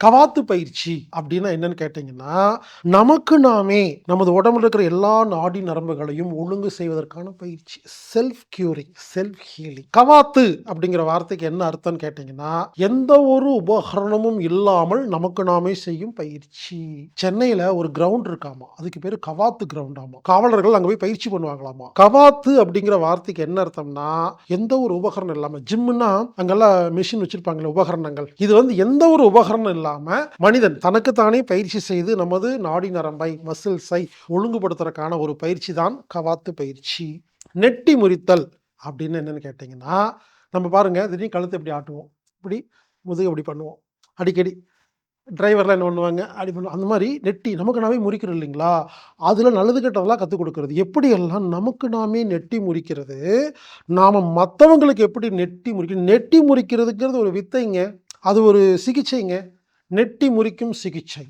கவாத்து பயிற்சி அப்படின்னா என்னன்னு கேட்டிங்கன்னா நமக்கு நாமே நமது உடம்புல இருக்கிற எல்லா நாடி நரம்புகளையும் ஒழுங்கு செய்வதற்கான பயிற்சி. செல்ஃப் கியூரிங் செல்ஃப் ஹீலிங் கவாத்து அப்படிங்கிற வார்த்தைக்கு என்ன அர்த்தம்னு கேட்டிங்கன்னா எந்த ஒரு உபகரணமும் இல்லாமல் நமக்கு நாமே செய்யும் பயிற்சி. சென்னையில் ஒரு கிரவுண்ட் இருக்காமா? அதுக்கு பேர் கவாத்து கிரவுண்ட் ஆமா. காவலர்கள் அங்கே போய் பயிற்சி பண்ணுவாங்களாமா? கவாத்து அப்படிங்கிற வார்த்தைக்கு என்ன அர்த்தம்னா எந்த ஒரு உபகரணம் இல்லாமல் ஜிம்னா அங்கெல்லாம் மிஷின் வச்சிருப்பாங்களே உபகரணங்கள். இது வந்து எந்த ஒரு உபகரணம் இல்லாமல் மனிதன் தனக்குத்தானே பயிற்சி செய்து நமது நாடி நரம்பை மசில்ஸை ஒழுங்குபடுத்துறதுக்கான ஒரு பயிற்சி தான் கவாத்து பயிற்சி. நெட்டி முறித்தல் அப்படின்னு என்னன்னு கேட்டிங்கன்னா நம்ம பாருங்க திடீர்னு கழுத்தை இப்படி ஆட்டுவோம். இப்படி முதுகு இப்படி பண்ணுவோம். அடிக்கடி. டிரைவர்லாம் என்ன பண்ணுவாங்க? அப்படி பண்ணுவோம். அந்த மாதிரி நெட்டி நமக்கு நாமே முறிக்கிறோம் இல்லைங்களா? அதில் நல்லது கெட்டதெல்லாம் கற்றுக் கொடுக்குறது. எப்படியெல்லாம் நமக்கு நாமே நெட்டி முறிக்கிறது? நாம் மற்றவங்களுக்கு எப்படி நெட்டி முறிக்கணும் நெட்டி முறிக்கிறதுங்கிறது ஒரு வித்தைங்க. அது ஒரு சிகிச்சைங்க. நெட்டி முறிக்கும் சிகிச்சை.